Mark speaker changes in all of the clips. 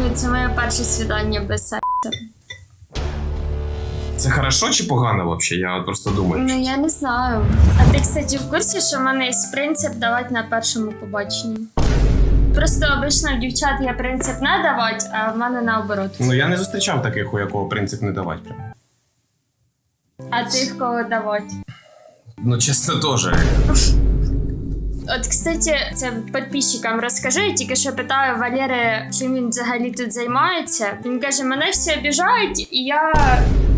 Speaker 1: Ну, це моє перше свідання без сексу.
Speaker 2: Це хорошо чи погано взагалі? Я просто думаю.
Speaker 1: Ну я не знаю. А ти, кстати, в курсі, що в мене є принцип давати на першому побаченні? Просто обично в дівчат є принцип не давати, а в мене наоборот.
Speaker 2: Ну я не зустрічав таких, у якого принцип не давати. Прям.
Speaker 1: А ти в кого давати?
Speaker 2: Ну, чесно, теж.
Speaker 1: От, кстати, це підписчикам розкажи. Я тільки що питаю Валери, чим він взагалі тут займається. Він каже: мене всі обіжають, і я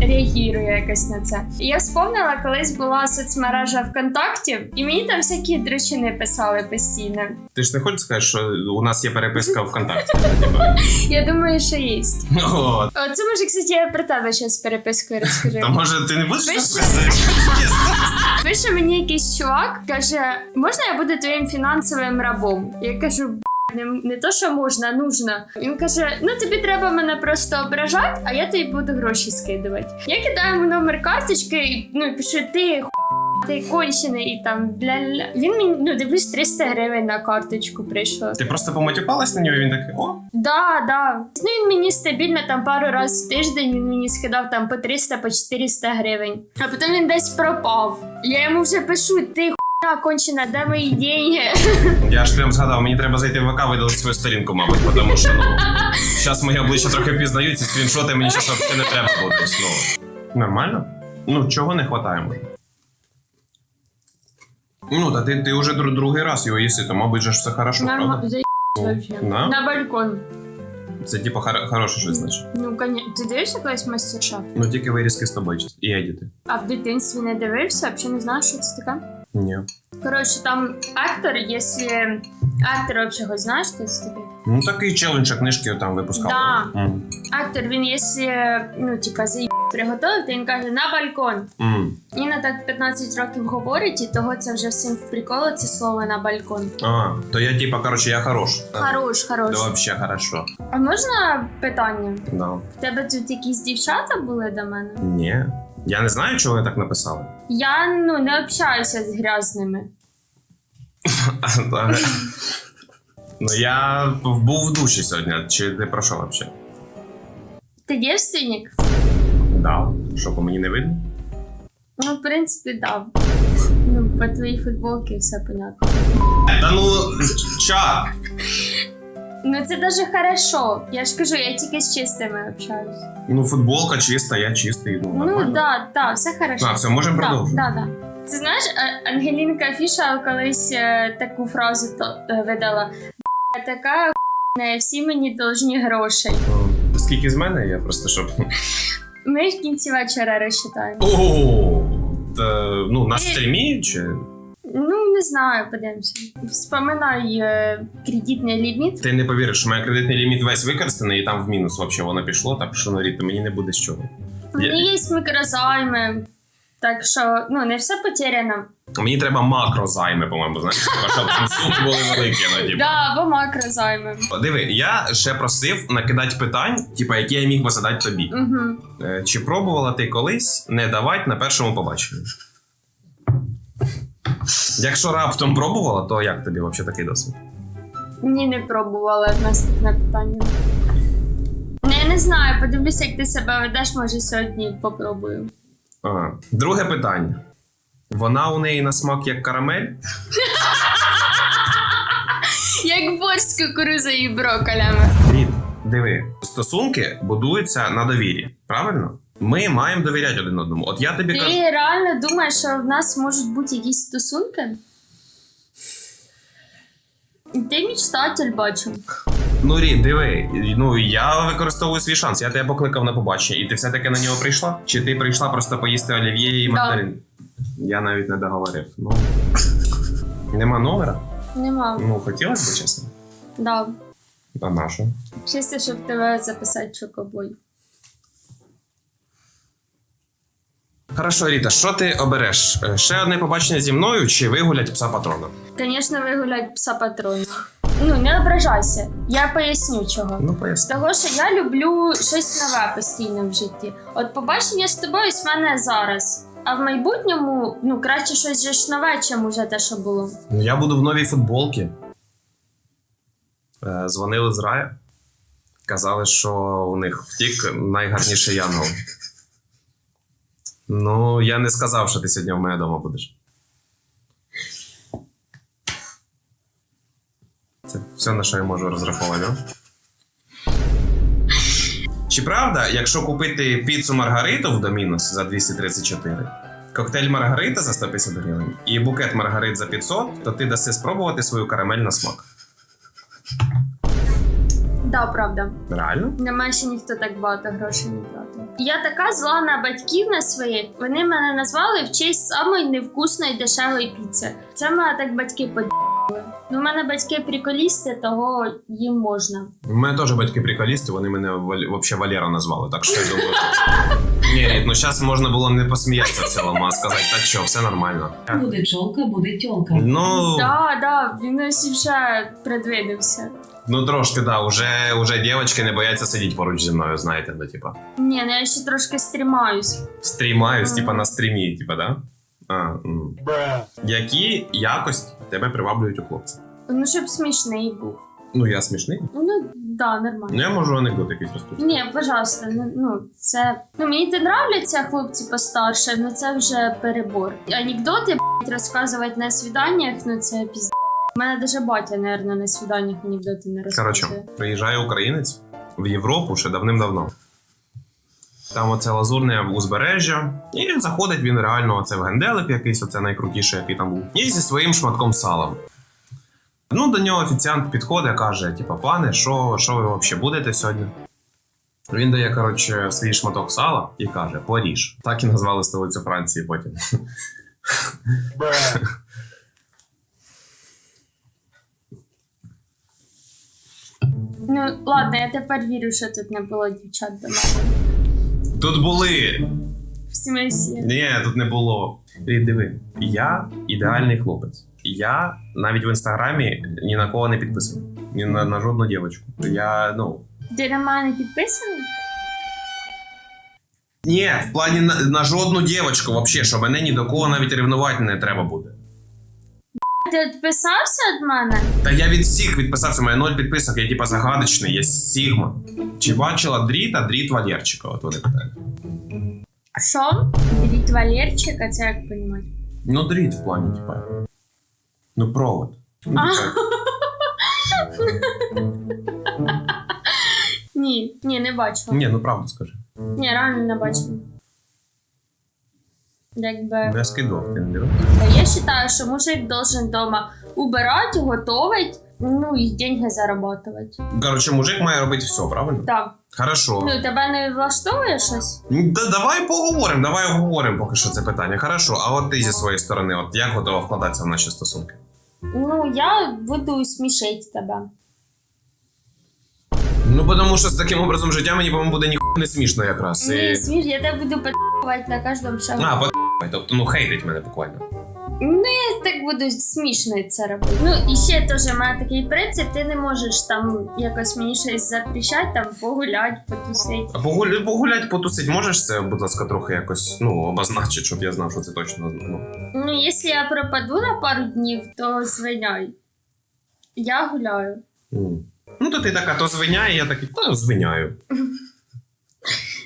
Speaker 1: реагую якось на це. І я вспомнила, колись була соцмережа ВКонтакті, і мені там всякі дрочини писали постійно.
Speaker 2: Ти ж не хочеш сказати, що у нас є переписка ВКонтакті? Типа,
Speaker 1: Я думаю, що є. О, це може, кстати, я про тебе зараз перепискою розкажу.
Speaker 2: Та може ти не будеш
Speaker 1: Ви
Speaker 2: сказати?
Speaker 1: Пише мені якийсь чувак, каже: можна я буду твоїм фінансовим рабом? Я кажу. «Б**, Не, не то, що можна, нужно. Він каже: ну тобі треба мене просто ображати, а я тобі буду гроші скидувати. Я кидаю йому номер карточки і ну, і пишу: ти ху**, ти кончений і там бля-ля. Він мені ну дивлюсь 300 гривень на карточку прийшло.
Speaker 2: Ти просто поматюкалась на нього, і він такий, о,
Speaker 1: Да, да. Ну він мені стабільно там пару разів в тиждень він мені скидав там по 300, по 400 гривень. А потім він десь пропав. Я йому вже пишу, ти кончена, де мої деньги?
Speaker 2: Я ж прям згадав, мені треба зайти в ВК видалити свою сторінку, мабуть, тому що ну, зараз моє обличчя трохи впізнають, ці скріншоти мені зараз взагалі не треба буде. Ну, нормально? Ну, чого не вистачає, може? Ну, та ти, ти вже дру- другий раз його їси, то, мабуть, же ж все хорошо,
Speaker 1: Норма-
Speaker 2: правда?
Speaker 1: заебись вообще.
Speaker 2: Да?
Speaker 1: На балкон.
Speaker 2: Це типу хор- хороше щось значить.
Speaker 1: Ну, конечно. Ти дивишся колись мастер-шеф?
Speaker 2: Ну тільки вирізки з тобою чисто. І едіти.
Speaker 1: А в дитинстві не дивився, взагалі не знаєш, що це таке?
Speaker 2: Ні.
Speaker 1: Коротше, там актор, якщо актор взагалі знаєш, що це таке?
Speaker 2: Ну такий челендж, а книжки там випускав.
Speaker 1: Да.
Speaker 2: М.
Speaker 1: Актор, він, якщо, ну, типа, заїб приготовив, то він каже на балкон.
Speaker 2: М.
Speaker 1: Іна так 15 років говорить, і того це вже всім в приколу це слово на балкон.
Speaker 2: А, то я типа, короче, я хорош.
Speaker 1: Хорош, хорош.
Speaker 2: Да вообще хорошо.
Speaker 1: А можна питання?
Speaker 2: Да.
Speaker 1: В тебе тут якісь дівчата були до мене?
Speaker 2: Ні. Я не знаю, чого ви так написали.
Speaker 1: Я ну не общаюся з грязними.
Speaker 2: Ну я був в душі сьогодні. Чи ти про що вообще?
Speaker 1: Ти дівственник?
Speaker 2: Да. Що по мені не видно?
Speaker 1: Ну, в принципі, да. Ну, по твоїй футболці все понятно.
Speaker 2: Та ну чат!
Speaker 1: Ну це даже хорошо. Я ж кажу, я тільки з чистими общаюсь.
Speaker 2: Ну, футболка чиста, я чистий. Ну,
Speaker 1: Ну
Speaker 2: нормально.
Speaker 1: да, да, все хорошо.
Speaker 2: А, все, можемо
Speaker 1: Да,
Speaker 2: продовжити.
Speaker 1: да, да. Ти знаєш, А- Ангелінка Фішал колись е, таку фразу то, е, видала: «Б**, така хуйня, всі мені должні грошей.
Speaker 2: Скільки з мене, я просто щоб.
Speaker 1: Ми в кінці вечора розчитаємо.
Speaker 2: О, та, ну, на стрімі чи.
Speaker 1: Ну, не знаю, подивимося. Вспоминай е, кредитний ліміт.
Speaker 2: Ти не повіриш, що моя кредитний ліміт весь використаний і там в мінус взагалі воно пішло, так що ну, то мені не буде з чого.
Speaker 1: У мене є мікрозайми. Так що, ну, не все потеряно.
Speaker 2: Мені треба макрозайми, по-моєму, знаєш, щоб суми були великі. Ну, типу.
Speaker 1: Да, або макрозайми.
Speaker 2: Диви, я ще просив накидати питань, типа, які я міг би задати тобі.
Speaker 1: Угу.
Speaker 2: Е, Чи пробувала ти колись не давати на першому побаченні? Якщо раптом пробувала, то як тобі взагалі такий досвід?
Speaker 1: Ні, не пробувала наступне питання. Ну, я не знаю, подивлюся, як ти себе ведеш, може сьогодні попробую.
Speaker 2: Ага. Друге питання. Вона у неї на смак як карамель?
Speaker 1: Як борщ з кукурузою і броколями.
Speaker 2: Рід, диви, стосунки будуються на довірі. Правильно? Ми маємо довіряти один одному. От я тобі
Speaker 1: Ти
Speaker 2: кажу.
Speaker 1: реально думаєш, що в нас можуть бути якісь стосунки? Ти мечтатель бачу.
Speaker 2: Ну, Рід, диви, ну я використовую свій шанс. Я тебе покликав на побачення, і ти все-таки на нього прийшла? Чи ти прийшла просто поїсти олів'є і
Speaker 1: Да.
Speaker 2: мандарин? Я навіть не договорив. Ну. Нема номера?
Speaker 1: Нема.
Speaker 2: Ну, хотілося б, чесно.
Speaker 1: Да.
Speaker 2: А на що?
Speaker 1: Чисто, щоб тебе записати чокобой.
Speaker 2: Хорошо, Ріта, що ти обереш? Е, Ще одне побачення зі мною чи вигулять пса патрона?
Speaker 1: Звісно, вигулять пса патрона. Ну, не ображайся. Я поясню чого.
Speaker 2: Ну, поясни.
Speaker 1: Того, що я люблю щось нове постійно в житті. От побачення з тобою з мене зараз. А в майбутньому ну краще щось же ж нове, чим уже те, що було.
Speaker 2: Ну, я буду в новій футболці. Е, Дзвонили з рая. Казали, що у них втік найгарніший янгол. Ну, я не сказав, що ти сьогодні в мене вдома будеш. Це все, на що я можу розраховувати. Чи правда, якщо купити піцу Маргариту в Домінус за 234, коктейль Маргарита за 150 гривень і букет Маргарит за 500, то ти даси спробувати свою карамель на смак.
Speaker 1: Да, правда.
Speaker 2: Реально?
Speaker 1: Нема ще ніхто так багато грошей не платить. Я така зла на батьків на своїх. Вони мене назвали в честь самої невкусної дешевої піци. Це мене так батьки поділи. Ну, у мене батьки приколісти, того їм можна.
Speaker 2: У мене теж батьки приколісти, вони мене вообще Валера назвали, так що я думаю. Ні, Рід, ну зараз можна було не посміятися в цілому, а сказати, так що, все нормально.
Speaker 3: Буде чолка, буде тьолка.
Speaker 2: Ну,
Speaker 1: Да, да, він ось вже предвидився.
Speaker 2: Ну трошки, да, уже, уже дівчатки не бояться сидіти поруч зі мною, знаєте, ну, типа.
Speaker 1: Ні, ну я ще трошки стрімаюсь.
Speaker 2: Стрімаюсь, типа на стрімі, типа, да? А, м. Які якості тебе приваблюють у хлопця?
Speaker 1: Ну, щоб смішний був.
Speaker 2: Ну, я смішний.
Speaker 1: Ну, да, нормально.
Speaker 2: Ну, я можу анекдот якийсь розповісти.
Speaker 1: Ні, пожалуйста, ну, ну це. Ну мені не нравляться хлопці постарше, ну це вже перебор. Анекдоти блядь, розказувати на свіданнях, ну це пізд. У мене даже батя, наверное, на свіданнях анекдоти не розказує.
Speaker 2: Коротше, приїжджає українець в Європу ще давним-давно. Там оце лазурне узбережжя, і він заходить він реально оце в генделик якийсь, оце найкрутіший, який там був. І зі своїм шматком сала. Ну, до нього офіціант підходить, каже: типа, пане, що, що ви взагалі будете сьогодні? Він дає, коротше, свій шматок сала і каже: Паріж. Так і назвали столицю Франції потім.
Speaker 1: Ну ладно, я тепер вірю, що тут не було дівчат до мене.
Speaker 2: Тут були!
Speaker 1: В смислі?
Speaker 2: Ні, тут не було. Ти диви, я ідеальний хлопець. Я навіть в інстаграмі ні на кого не підписаний. Ні на, на жодну дівчинку. Я, ну.
Speaker 1: Ти на мене підписаний?
Speaker 2: Ні, в плані на, на жодну дівчинку, взагалі, що мене ні до кого навіть ревнувати не треба буде.
Speaker 1: Ти відписався від мене?
Speaker 2: Та я від всіх відписався, у мене ноль підписок, я типа загадочний, я Сігма. Чи бачила дріт, а дріт Валєрчика? От вони питають.
Speaker 1: Що? Беріть Валерчика, це як понімати?
Speaker 2: Ну, дріт в плані, типа. Ну, провод. Ну,
Speaker 1: А.
Speaker 2: типа,
Speaker 1: Ні, ні, не бачила.
Speaker 2: Ні, ну правду скажи.
Speaker 1: Ні, реально не бачила. Якби.
Speaker 2: Не дивив?
Speaker 1: Я вважаю, що мужик должен дома убирати, готовить, ну і деньги зарабатывать.
Speaker 2: Коротше, мужик має робити все, правильно?
Speaker 1: Так.
Speaker 2: Хорошо.
Speaker 1: Ну, тебе не влаштовує щось?
Speaker 2: Ну, Да, давай поговоримо, давай обговоримо поки що це питання. Хорошо, а от ти зі своєї сторони, от як готова вкладатися в наші стосунки?
Speaker 1: Ну, я буду смішити тебе.
Speaker 2: Ну, тому що з таким образом життя мені, по-моєму, буде ніхуя не смішно якраз.
Speaker 1: Ні,
Speaker 2: І...
Speaker 1: сміш, я тебе буду підпувати на кожному шагу.
Speaker 2: А, по тобто, ну хейтить мене буквально.
Speaker 1: Ну, я так буду смішно це робити. Ну, і ще теж у мене такий принцип, ти не можеш там якось мені щось запрещати, там погулять, потусити.
Speaker 2: А погулять, погулять, потусить, можеш це, будь ласка, трохи якось ну, обозначити, щоб я знав, що це точно. Ну.
Speaker 1: Ну, якщо я пропаду на пару днів, то звиняй. Я гуляю.
Speaker 2: м. Ну, то ти така, то звиняє, я такий, та звиняю.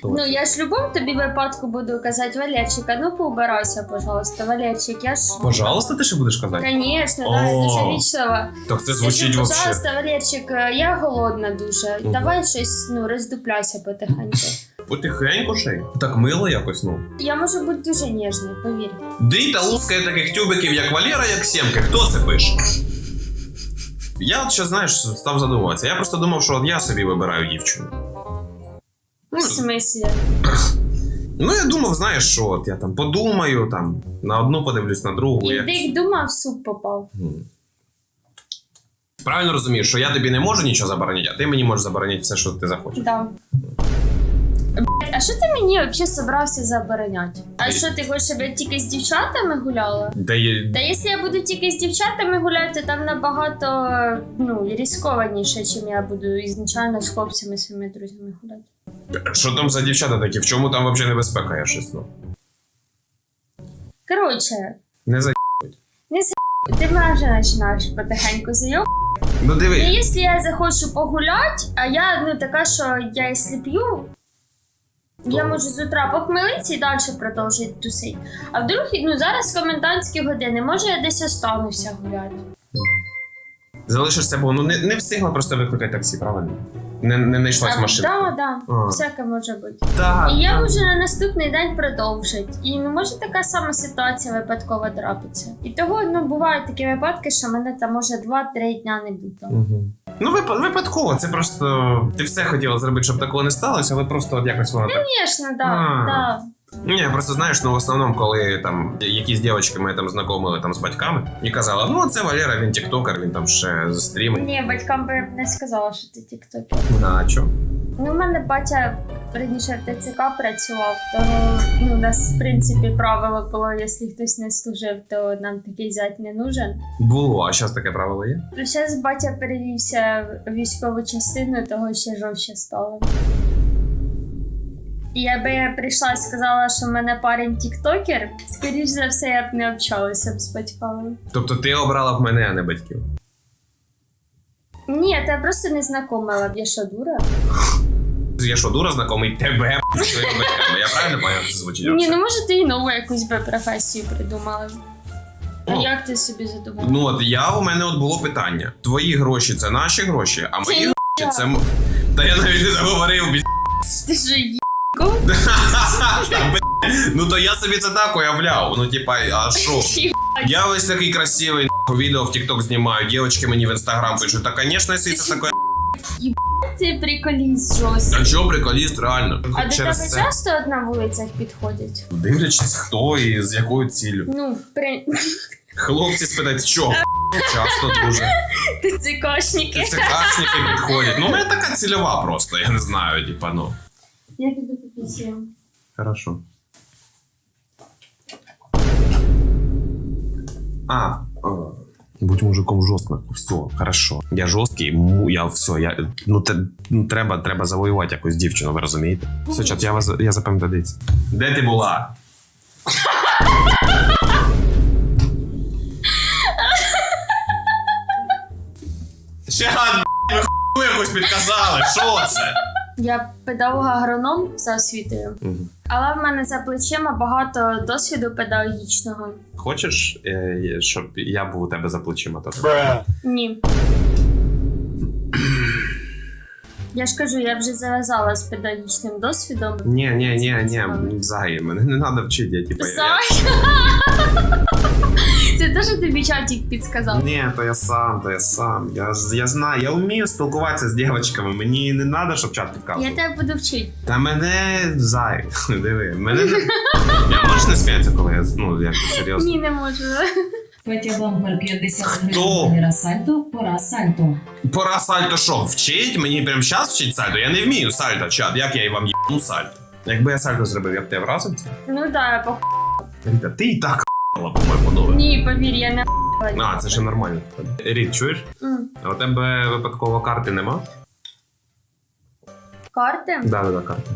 Speaker 1: Ну, я ж в будь-якому тобі випадку буду казати, Валерчика, ну поубирайся, пожалуйста, Валерчик, я ж.
Speaker 2: Пожалуйста, ти ще будеш казати?
Speaker 1: Конечно, да,
Speaker 2: О.
Speaker 1: дуже вічливо.
Speaker 2: Так це
Speaker 1: Скажи,
Speaker 2: звучить взагалі.
Speaker 1: пожалуйста, Валерчик, е, я голодна дуже.
Speaker 2: Мгм.
Speaker 1: Давай щось, ну, роздупляйся потихеньку.
Speaker 2: Потихеньку ще й. Так мило якось, ну.
Speaker 1: Я можу бути дуже ніжною, повір.
Speaker 2: Дріта лускає таких тюбиків, як Валера, як Сємки. Хто це пише? Я от ще, знаєш, став задумуватися. Я просто думав, що от я собі вибираю дівчину.
Speaker 1: В смислі?
Speaker 2: Ну, я думав, знаєш, що от я там подумаю, там на одну подивлюсь, на другу.
Speaker 1: І
Speaker 2: Як...
Speaker 1: ти думав, в суп попав.
Speaker 2: М. Правильно розумієш, що я тобі не можу нічого заборонити, а ти мені можеш заборонити все, що ти захочеш.
Speaker 1: Да. А що ти мені взагалі собрався забороняти? А що ти хочеш, щоб я тільки з дівчатами гуляла?
Speaker 2: Є...
Speaker 1: Та якщо я буду тільки з дівчатами гуляти, то там набагато ну, ризикованіше, чим я буду ізначально з хлопцями своїми друзями гуляти.
Speaker 2: Що там за дівчата такі? В чому там взагалі небезпека, я щось ну.
Speaker 1: Коротше,
Speaker 2: Не за
Speaker 1: ти мене вже починаєш потихеньку зайоб.
Speaker 2: Ну
Speaker 1: Ну,
Speaker 2: диви.
Speaker 1: якщо я захочу погуляти, а я ну така, що я якщо п'ю, я можу з утра похмелитися і далі продовжити тусити. А вдруг, ну зараз комендантські години, може я десь остануся гуляти.
Speaker 2: Залишишся, бо ну не, не встигла просто викликати таксі, правильно? Не, не знайшлась
Speaker 1: Так,
Speaker 2: машина.
Speaker 1: да, да,
Speaker 2: А.
Speaker 1: всяке може бути.
Speaker 2: Так.
Speaker 1: І я можу на наступний день продовжити. І ну може така сама ситуація випадково трапиться. І того ну бувають такі випадки, що мене там може 2-3 дня не буде.
Speaker 2: Угу. Ну, вип- випадково, це просто. Ти все хотіла зробити, щоб такого не сталося, але просто от якось воно так.
Speaker 1: Звісно, да,
Speaker 2: А.
Speaker 1: да.
Speaker 2: Ні, просто знаєш, ну в основному, коли там якісь дівчатки ми там знайомили там з батьками і казала, ну це Валера, він тіктокер, він там ще стрімить.
Speaker 1: Ні, батькам би не сказала, що ти тіктокер.
Speaker 2: А чо?
Speaker 1: Ну, в мене батя раніше в ТЦК працював, тому ну, у нас в принципі правило було, якщо хтось не служив, то нам такий зять не нужен.
Speaker 2: Було, а зараз таке правило є?
Speaker 1: Зараз батя перевівся в військову частину, того ще жорстче стало. І я би прийшла і сказала, що в мене парень тіктокер, скоріш за все, я б не общалася б з батьками.
Speaker 2: Тобто ти обрала б мене, а не батьків.
Speaker 1: Ні, я просто не знайомила б, я що, дура?
Speaker 2: Я що, дура знайомий тебе зі своїми батьками. Я правильно поняв, це звучить?
Speaker 1: Ні, ну може ти і нову якусь би професію придумала. А
Speaker 2: О.
Speaker 1: як ти собі задумала?
Speaker 2: Ну от я у мене от було питання: твої гроші це наші гроші, а мої
Speaker 1: Це
Speaker 2: гроші це. м- Та я навіть не договорив, бі...
Speaker 1: Ти що?
Speaker 2: Та, б***ь. Ну то я собі це так уявляв. Ну, типа, а що? Я весь такий красивий, нахуй, відео в TikTok знімаю, дівчатки мені в інстаграм пишуть, та, звісно, якщо це таке.
Speaker 1: Ти приколіст жорсткий.
Speaker 2: А чого приколіст, реально?
Speaker 1: А до тебе
Speaker 2: це.
Speaker 1: часто на вулицях підходять?
Speaker 2: Дивлячись, хто і з якою ціллю.
Speaker 1: Ну, в при...
Speaker 2: Хлопці спитають, що? Часто дуже.
Speaker 1: ти цикошники.
Speaker 2: ЦКшники підходять. Ну, у мене така цільова просто, я не знаю, типа, ну.
Speaker 1: Я піду попісію.
Speaker 2: Хорошо. А, Будь мужиком жорстко. Все, хорошо. Я жорсткий, я все, я. Ну, те, ну треба, треба завоювати якусь дівчину, ви розумієте? Все, чат, я вас я запам'ятаю. Де ти була? Чат, б***ь, ви хуйню якусь підказали. Що це?
Speaker 1: Я педагог-агроном за освітою, але в мене за плечима багато досвіду педагогічного.
Speaker 2: Хочеш, е, щоб я був у тебе за плечима? То?
Speaker 1: Ні. Я ж кажу, я вже зав'язала з педагогічним досвідом.
Speaker 2: Ні, ні, ні, ні, взагалі, мене не треба вчити, я типа. я-!
Speaker 1: Це теж тобі чатик підсказав.
Speaker 2: Ні, то я сам, то я сам. Я, я знаю, я вмію спілкуватися з дівчатками. Мені не треба, щоб чат
Speaker 1: Я
Speaker 2: підказував.
Speaker 1: тебе буду вчити.
Speaker 2: Та мене зай. Диви, мене. Я можеш не сміятися, коли я ну, як серйозно.
Speaker 1: Ні, не можу.
Speaker 3: Петя Бампер 50
Speaker 2: Хто?
Speaker 3: гривень. Сальто, пора Сальто.
Speaker 2: Пора сальто що, вчить? Мені прямо зараз вчить сальто? Я не вмію сальто, чат. Як я і вам їбну сальто? Якби я сальто зробив, я б тебе вразив це?
Speaker 1: Ну да, я пох...
Speaker 2: Ріта, ти і так по-моєму, нове.
Speaker 1: Ні, повір, я не
Speaker 2: А, це ще нормально. Рід, чуєш?
Speaker 1: М.
Speaker 2: А у тебе випадково карти нема?
Speaker 1: Карти?
Speaker 2: Да, да, да, карти.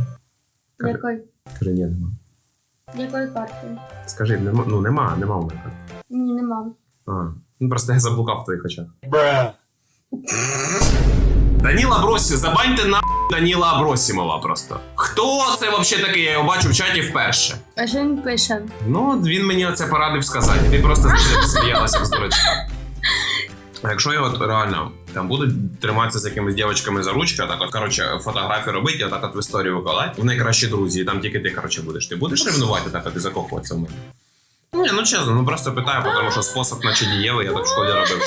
Speaker 1: Якої?
Speaker 2: кажи, ні, нема.
Speaker 1: Якої карти?
Speaker 2: Скажи, нема, ну нема, нема у мене.
Speaker 1: Ні, нема.
Speaker 2: А, ну просто я заблукав в твоїх очах. Даніла Бросі, забаньте на Даніла Абросімова просто. Хто це взагалі такий? Я його бачу в чаті вперше.
Speaker 1: А що він пише?
Speaker 2: Ну, от він мені оце порадив сказати. Ти просто сміялася з дурачка. А якщо я от реально там будуть триматися з якимись дівчатками за ручки, так от, коротше, фотографії робити, так от в історію викладати, в найкращі друзі, і там тільки ти, коротше, будеш. Ти будеш ревнувати так от і закохуватися в мене? Ні, ну чесно, ну просто питаю, тому що спосіб наче дієвий, я так в школі робив.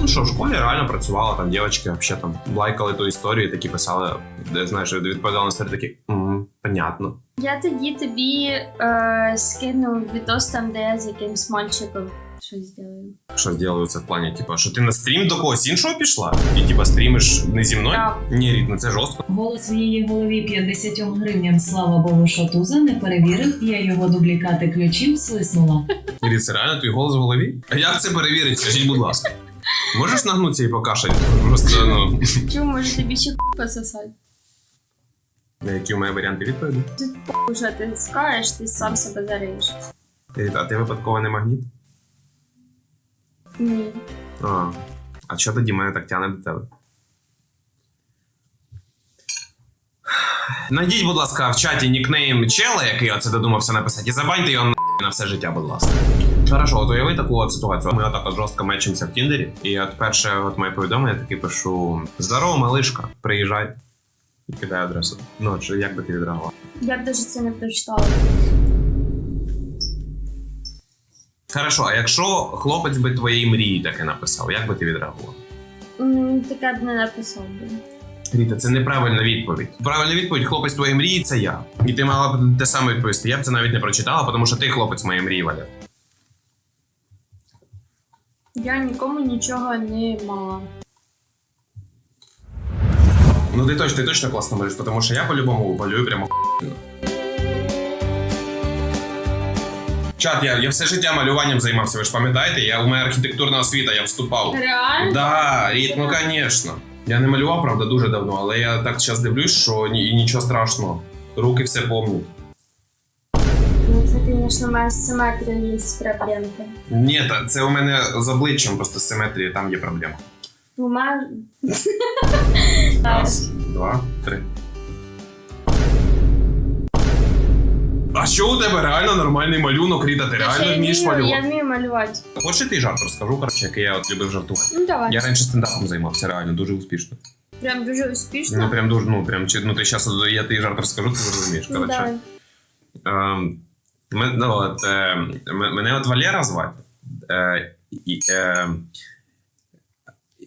Speaker 2: Ну що, в школі реально працювала, там дівчатки взагалі там лайкали ту історію, і такі писали, де знаєш, відповідали на старі такі, угу, понятно.
Speaker 1: Я тоді тобі е, скину відос там, де я з якимсь мальчиком щось зроблю.
Speaker 2: Що зробили це в плані, типа, що ти на стрім до когось іншого пішла? І типа стрімиш не зі мною?
Speaker 1: Так.
Speaker 2: Ні, Рід, ну це жорстко.
Speaker 3: Голос в її голові 50 гривням. Слава Богу, що Туза не перевірив. Я його дублікати ключів свиснула.
Speaker 2: Рід, це реально твій голос в голові? А як це перевірити? Скажіть, будь ласка. Можеш нагнутися і покашати? Просто ну.
Speaker 1: Чому може тобі ще пососати?
Speaker 2: На які у мене варіанти відповіді?
Speaker 1: Тут уже ти скаєш, ти сам себе зариєш.
Speaker 2: Рід, а ти випадково не магніт?
Speaker 1: Ні.
Speaker 2: А. А що тоді мене так тягне до тебе? Найдіть, будь ласка, в чаті нікнейм чела, який оце додумався написати, і забаньте його на все життя, будь ласка. Хорошо, от уяви таку от ситуацію. Ми отак от жорстко мечимося в Тіндері, і от перше от моє повідомлення я таки пишу: Здорово, малишка, приїжджай. І кидаю адресу. Ну, чи як би ти відреагував?
Speaker 1: Я б дуже це не прочитала.
Speaker 2: Хорошо, а якщо хлопець би твоєї мрії таке написав, як би ти відреагував?
Speaker 1: М, Таке б не написав би.
Speaker 2: Ріта, це неправильна відповідь. Правильна відповідь, хлопець твоєї мрії це я. І ти мала б те саме відповісти. Я б це навіть не прочитала, тому що ти хлопець моєї мрії, Валя.
Speaker 1: Я нікому нічого не мала.
Speaker 2: Ну ти точно, ти точно класно малюєш, тому що я по-любому малюю прямо охуєнно. Чат, я, я все життя малюванням займався, ви ж пам'ятаєте? Я, у мене архітектурна освіта, я вступав.
Speaker 1: Реально?
Speaker 2: Да, Ріт, ну звісно. Я не малював, правда, дуже давно, але я так зараз дивлюсь, що ні, нічого страшного. Руки все помнять.
Speaker 1: Ну, це, звісно, у мене з симетрією є проблемки.
Speaker 2: Ні, та це у мене з обличчям просто з симетрії, там є проблема.
Speaker 1: У мене...
Speaker 2: Раз, два, три. А що у тебе реально нормальний малюнок, Ріта? Ти реально вмієш
Speaker 1: Я
Speaker 2: малювати?
Speaker 1: вмію малювати.
Speaker 2: Хочеш ти жарт розкажу, коротше, який я от любив жартувати.
Speaker 1: Ну, давай.
Speaker 2: Я раніше стендапом займався, реально дуже успішно.
Speaker 1: Прям дуже
Speaker 2: Ну
Speaker 1: успішно.
Speaker 2: прям дуже, ну прям чи ну ти зараз я ти жарт розкажу, ти зрозумієш.
Speaker 1: Ну,
Speaker 2: Коротше.
Speaker 1: давай.
Speaker 2: Ем, ми- ну, от, е, м- мене от Валера звати. Е, і, е,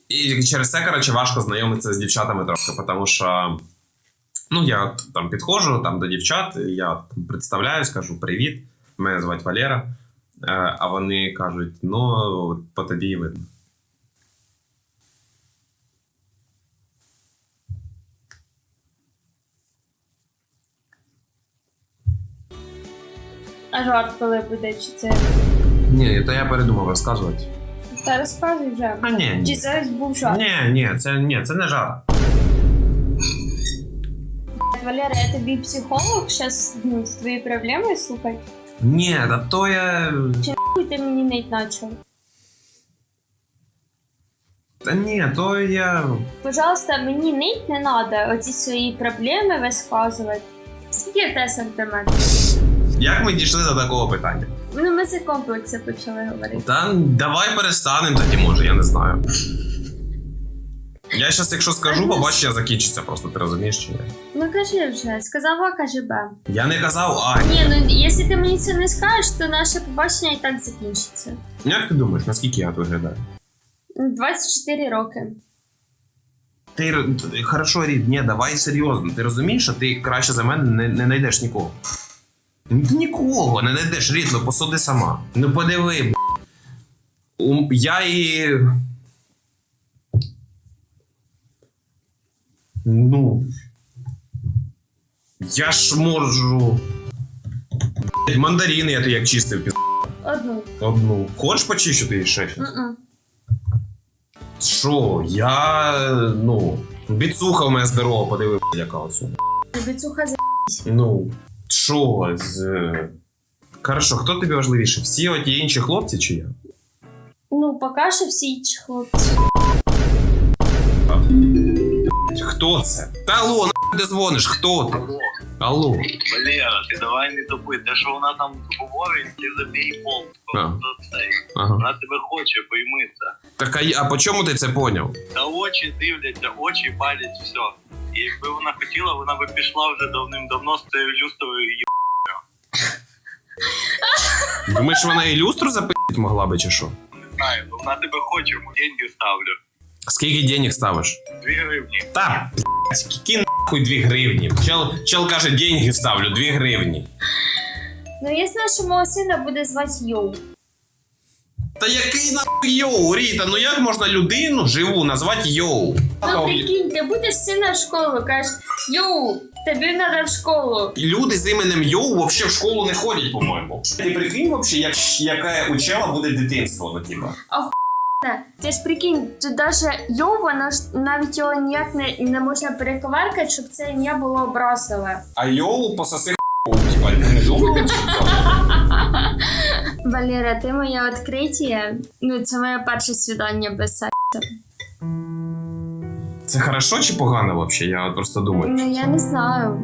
Speaker 2: і через це, коротше, важко знайомитися з дівчатами трохи, тому що ну, я там підходжу там, до дівчат, я там, представляюсь, кажу привіт, мене звати Валера. Е, а вони кажуть: ну, по тобі і видно.
Speaker 1: А жарт коли буде, чи це.
Speaker 2: Ні, то я передумав розказувати.
Speaker 1: Та розказуй вже.
Speaker 2: А ні,
Speaker 1: Чи
Speaker 2: ні.
Speaker 1: зараз був жарт?
Speaker 2: Ні, ні, це ні, це не жарт.
Speaker 1: Валера, я тобі психолог, зараз ну, з твої проблеми слухай.
Speaker 2: Ні, та то я.
Speaker 1: Хуй ти мені не начав.
Speaker 2: Та ні, то я.
Speaker 1: Пожалуйста, мені нить не треба оці свої проблеми висказувати. Скільки в тебе сантиметрів?
Speaker 2: Як ми дійшли до такого питання?
Speaker 1: Ну, ми за комплекси почали говорити.
Speaker 2: Та давай перестанемо тоді, може, я не знаю. Я щас, якщо скажу, побачення закінчиться просто, ти розумієш чи ні?
Speaker 1: Ну кажи вже, сказав А, кажи Б.
Speaker 2: Я не казав А.
Speaker 1: Ні, ну якщо ти мені це не скажеш, то наше побачення і так закінчиться.
Speaker 2: Як ти думаєш, наскільки я виглядаю?
Speaker 1: 24 роки.
Speaker 2: Ти хорошо, Рід, ні, давай серйозно. Ти розумієш, що ти краще за мене не, не знайдеш нікого. Ну, Ти нікого не знайдеш, Рід, ну посуди сама. Ну подиви, б***. Я і. Ну. Я ж можу. Блядь, Мандарини я ти як чистив піз...
Speaker 1: Одну.
Speaker 2: одну. Хочеш почищити ще? щось?
Speaker 1: М-м.
Speaker 2: Що? Я. Ну. Біцуха в мене здорова, подиви, б***, яка оцю.
Speaker 1: Тобі цуха за...
Speaker 2: Ну. Що з. Хорошо, хто тобі важливіше? Всі оті інші хлопці чи я?
Speaker 1: Ну, поки що всі інші хлопці.
Speaker 2: Хто це? Та алло, на ти дзвониш? Хто ти?
Speaker 4: Алло. Валера, ти давай не тупи. Те, що вона там говорить, ти забій пол.
Speaker 2: А. Ага.
Speaker 4: Вона тебе хоче, пойми це.
Speaker 2: Так а, а по чому ти це поняв?
Speaker 4: Та очі дивляться, очі палять, все. І якби вона хотіла, вона би пішла вже давним-давно з цією люстрою і
Speaker 2: Думаєш, вона і люстру запитати могла би чи що?
Speaker 4: не знаю, ну вона тебе хоче, йому деньги ставлю.
Speaker 2: Скільки денег ставиш?
Speaker 4: Дві гривні.
Speaker 2: Та, блядь, які нахуй 2 гривні. Чел, чел каже, деньги ставлю, 2 гривні.
Speaker 1: Ну, якщо що мого сина буде звати Йоу.
Speaker 2: Та який нахуй йоу, Ріта, ну як можна людину живу назвати йоу?
Speaker 1: Ну, прикинь, ти будеш сина в школу, кажеш, Йоу, тобі треба в школу.
Speaker 2: Люди з іменем Йоу вообще в школу не ходять, по-моєму. Ти прикинь вообще, як, яке у чела буде дитинство, ну типа.
Speaker 1: Ти ж прикинь, тут даже Йоу, воно ж навіть його ніяк не, не можна перековеркати, щоб це ім'я було образове.
Speaker 2: А Йоу пососи типа, не думав? чи?
Speaker 1: Валера, ти моє відкриття. Ну, це моє перше свідання без сексу.
Speaker 2: Це хорошо чи погано взагалі? Я просто думаю.
Speaker 1: Ну я не знаю.